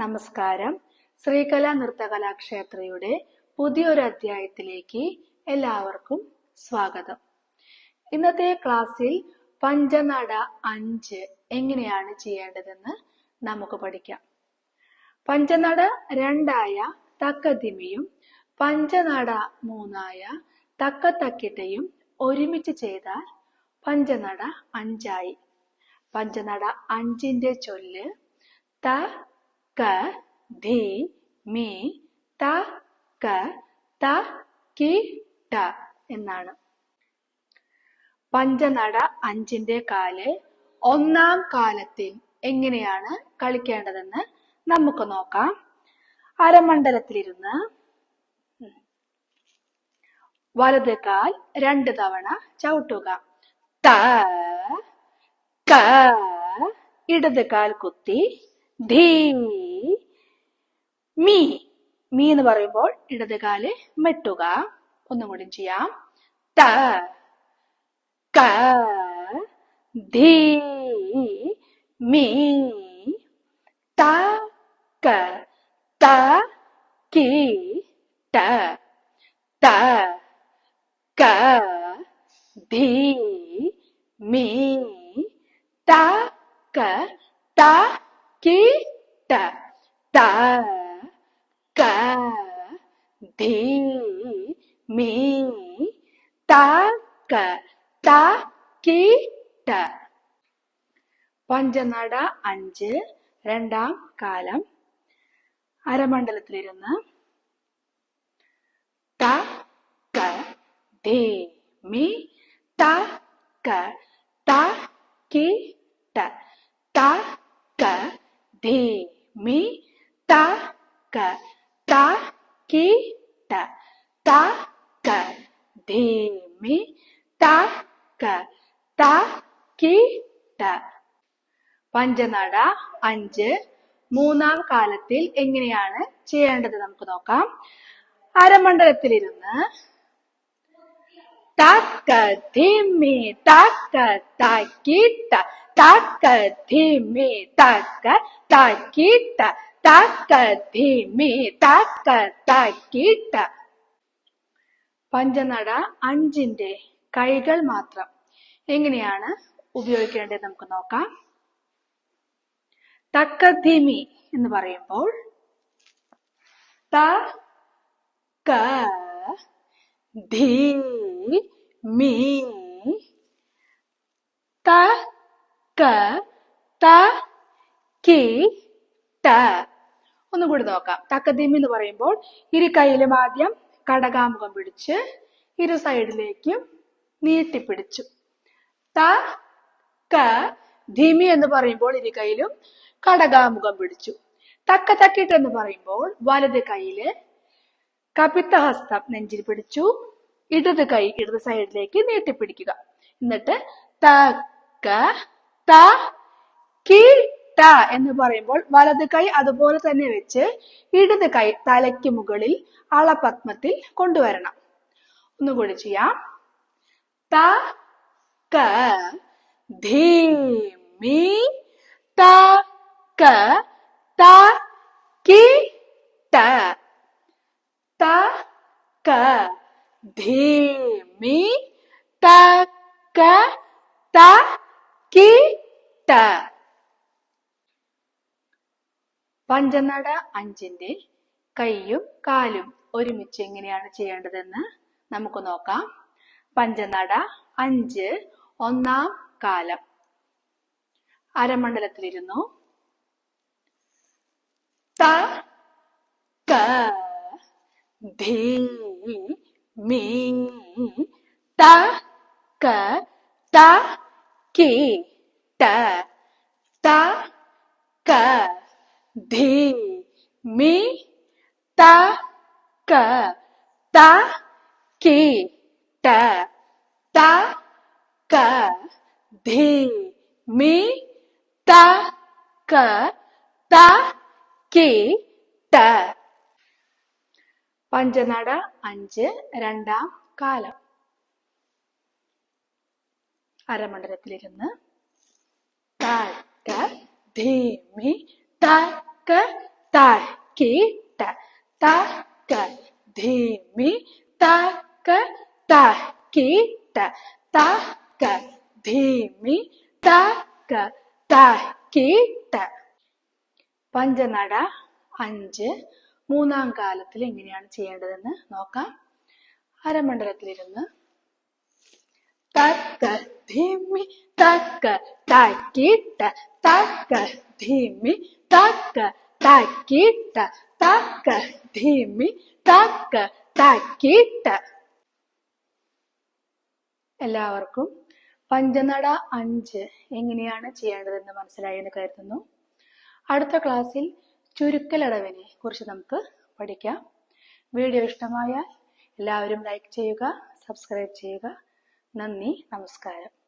നമസ്കാരം. ശ്രീകല നൃത്തകലാക്ഷേത്രയുടെ പുതിയൊരു അധ്യായത്തിലേക്ക് എല്ലാവർക്കും സ്വാഗതം. ഇന്നത്തെ ക്ലാസ്സിൽ പഞ്ചനട അഞ്ച് എങ്ങനെയാണ് ചെയ്യേണ്ടതെന്ന് നമുക്ക് പഠിക്കാം. പഞ്ചനട രണ്ടായ തക്കതിമിയും പഞ്ചനട മൂന്നായ തക്കത്തക്കിട്ടയും ഒരുമിച്ച് ചെയ്താൽ പഞ്ചനട അഞ്ചായി. പഞ്ചനട അഞ്ചിന്റെ ചൊല്ല് ത ക ധി മി ത ക ത കി ട എന്നാണ്. പഞ്ചനട അഞ്ചിന്റെ കാൽ ഒന്നാം കാലത്തിൽ എങ്ങനെയാണ് കളിക്കേണ്ടതെന്ന് നമുക്ക് നോക്കാം. അരമണ്ഡലത്തിലിരുന്ന് വലത് കാൽ രണ്ട് തവണ ചവിട്ടുക. ത ക ഇടത് കാൽ കുത്തി ധീ മീ. മീ എന്ന് പറയുമ്പോൾ ഇടത് കാൽ മെട്ടുക ഒന്നും കൂടി ചെയ്യാം. ത ക ധീ മീ ത ക ത കി ട ത ക ധീ മീ ത ക ത കി ട ത ക ധീ മീ ത ക ത കി ട പഞ്ചനട അഞ്ച് രണ്ടാം കാലം. അരമണ്ഡലത്തിലിരുന്ന് ത ക ധീ മി ത ക ത കി ട ത ക ധീ മി ത ക ത കെ ട ത ക ധീ മി ത ക ത കെ ട പഞ്ചനട അഞ്ച്. മൂന്നാം കാലത്തിൽ എങ്ങനെയാണ് ചെയ്യേണ്ടത് നമുക്ക് നോക്കാം. അരമണ്ഡലത്തിലിരുന്ന് തക്ക ധിമ്മി തക്ക തക്കിട്ട തക്ക ധിമ്മി തക്ക തക്കിട്ട തക്ക ധിമ്മി തക്ക തക്കിട്ട പഞ്ചനട അഞ്ചിന്റെ കൈകൾ മാത്രം. എങ്ങനെയാണ് ഉപയോഗിക്കേണ്ടത് നമുക്ക് നോക്കാം. തക്കധിമി എന്ന് പറയുമ്പോൾ ത ക ധീ ത ക ത കി ട ഒന്നുകൂടി നോക്കാം. തക്കദീമി എന്ന് പറയുമ്പോൾ ഇരു കൈയിലും ആദ്യം കടകാമുഖം പിടിച്ച് ഇരു സൈഡിലേക്കും നീട്ടിപ്പിടിച്ചു. ത ക ധിമി എന്ന് പറയുമ്പോൾ ഇരു കൈയിലും കടകാമുഖം പിടിച്ചു. തക്ക തക്കിട്ട് എന്ന് പറയുമ്പോൾ വലത് കൈയിൽ കപിത്തഹസ്തം നെഞ്ചിൽ പിടിച്ചു. ഇടത് കൈ ഇടത് സൈഡിലേക്ക് നീട്ടിപ്പിടിക്കുക. എന്നിട്ട് തക്ക ത കി ട എന്ന് പറയുമ്പോൾ വലത് കൈ അതുപോലെ തന്നെ വെച്ച് ഇടത് കൈ തലയ്ക്ക് മുകളിൽ അളപത്മത്തിൽ കൊണ്ടുവരണം. ഒന്നുകൂടി ചെയ്യാം. ത ക ധീമി ത ക ത കി ത. ത ക ധീമി ത ക ത കി ട പഞ്ചനട അഞ്ചിന്റെ കൈയും കാലും ഒരുമിച്ച് എങ്ങനെയാണ് ചെയ്യേണ്ടതെന്ന് നമുക്ക് നോക്കാം. പഞ്ചനട അഞ്ച് ഒന്നാം കാലം. അരമണ്ഡലത്തിലിരുന്നു. ത ക ധീ മീ ത ക ത കി ത ത ക ധീ മി ത ക ത കി ട ത ക ധീ മി ത ക ത കി ട പഞ്ചനട അഞ്ച് രണ്ടാം കാലം. അരമണ്ഡലത്തിലിരുന്ന് തക്ക ധീമി തക്ക ത കീട്ട തക്ക ധീമി തക്ക തക്കീട്ട തക്ക ധീമി തക്ക തക്കീട്ട പഞ്ചനട അഞ്ച് മൂന്നാം കാലത്തിൽ എങ്ങനെയാണ് ചെയ്യേണ്ടതെന്ന് നോക്കാം. അരമണ്ഡലത്തിലിരുന്ന് തക്ക ധീമി തക്ക താക്കിട്ട തക്ക ധിമ്മി തക്ക തക്കിട്ട തക്ക ധിമ്മി തക്ക തക്കിട്ട. എല്ലാവർക്കും പഞ്ചനട അഞ്ച് എങ്ങനെയാണ് ചെയ്യേണ്ടതെന്ന് മനസ്സിലായി എന്ന് കരുതുന്നു. അടുത്ത ക്ലാസ്സിൽ ചുരുക്കലടവിനെ കുറിച്ച് നമുക്ക് പഠിക്കാം. വീഡിയോ ഇഷ്ടമായാൽ എല്ലാവരും ലൈക്ക് ചെയ്യുക സബ്സ്ക്രൈബ് ചെയ്യുക. നന്ദി നമസ്കാരം.